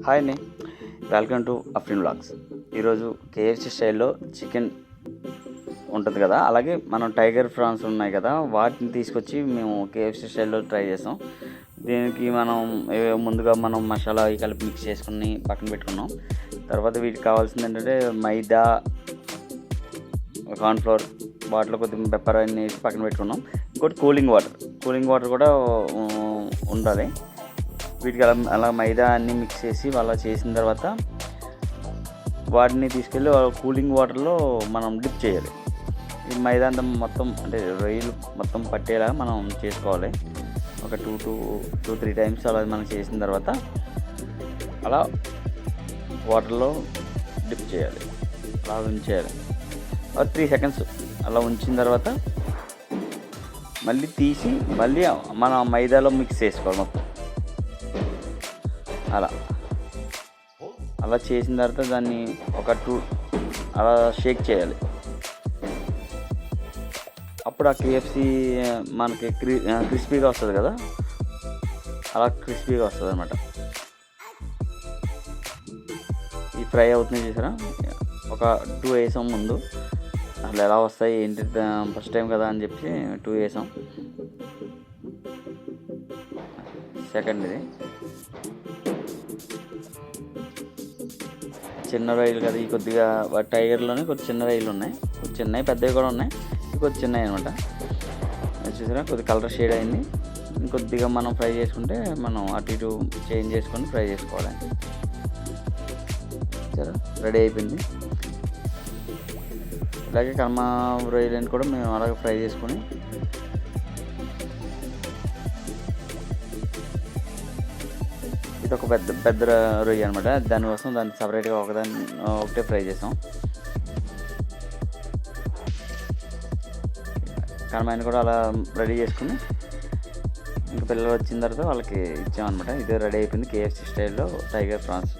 Hi అండి. Welcome to Afrin blogs ఈరోజు KFC స్టైల్లో చికెన్ ఉంటుంది కదా అలాగే మనం టైగర్ ఫ్రాన్స్ ఉన్నాయి కదా వాటిని తీసుకొచ్చి మేము కేఎఫ్సి స్టైల్లో ట్రై చేస్తాం. దీనికి మనం ముందుగా మనం మసాలా అవి కలిపి మిక్స్ చేసుకుని పక్కన పెట్టుకున్నాం. తర్వాత వీటికి కావాల్సింది ఏంటంటే మైదా కార్న్ఫ్లోర్ వాటిలో కొద్దిగా పెప్పర్ అన్ని వేసి పక్కన పెట్టుకున్నాం. ఇంకోటి కూలింగ్ వాటర్. కూలింగ్ వాటర్ కూడా ఉండాలి. వీటికి అలా అలా మైదా అన్నీ మిక్స్ చేసి అలా చేసిన తర్వాత వాటిని తీసుకెళ్ళి కూలింగ్ వాటర్లో మనం డిప్ చేయాలి. ఈ మైదా అంతా మొత్తం అంటే రొయ్యలు మొత్తం పట్టేలా మనం చేసుకోవాలి. ఒక two two two three times అలా మనం చేసిన తర్వాత అలా వాటర్లో డిప్ చేయాలి. అలా ఉంచేయాలి. ఒక త్రీ సెకండ్స్ అలా ఉంచిన తర్వాత మళ్ళీ తీసి మళ్ళీ మన మైదాలో మిక్స్ చేసుకోవాలి మొత్తం. అలా. అలా చేసిన తర్వాత దాన్ని ఒక టూ అలా షేక్ చేయాలి. అప్పుడు ఆ కేఎఫ్సి మనకి క్రి క్రిస్పీగా వస్తుంది కదా? అలా క్రిస్పీగా వస్తుంది అనమాట ఈ ఫ్రై అవుతుంది చూసారా? ఒక టూ వేసాం ముందు. అసలు ఎలా వస్తాయి ఏంటి ఫస్ట్ టైం కదా అని చెప్పి టూ వేసాం. సెకండ్ ఇది. చిన్న రైలు కదా ఈ కొద్దిగా టైగర్లోనే కొద్ది చిన్న రైలు ఉన్నాయి. కొద్ది చిన్నవి పెద్దవి కూడా ఉన్నాయి. ఇంకొద్ది కొద్ది చిన్నవి అనమాట. చూసారా? కొద్ది కలర్ షేడ్ అయింది. ఇంకొద్దిగా మనం ఫ్రై చేసుకుంటే మనం అటు ఇటు చేంజ్ చేసుకొని ఫ్రై చేసుకోవాలి సరే రెడీ అయిపోయింది. ఇలాగే కర్మ రొయ్యలని కూడా మేము అలాగే ఫ్రై చేసుకొని ఇది ఒక పెద్ద పెద్ద రొయ్య అనమాట దానికోసం దాన్ని సపరేట్గా ఒకదాన్ని ఒకటే ఫ్రై చేసాం. ఆయన కూడా అలా రెడీ చేసుకుని ఇంకా పిల్లలు వచ్చిన తర్వాత వాళ్ళకి ఇచ్చామన్నమాట. ఇదే రెడీ అయిపోయింది కేఎఫ్సి స్టైల్లో టైగర్ ఫ్రాన్స్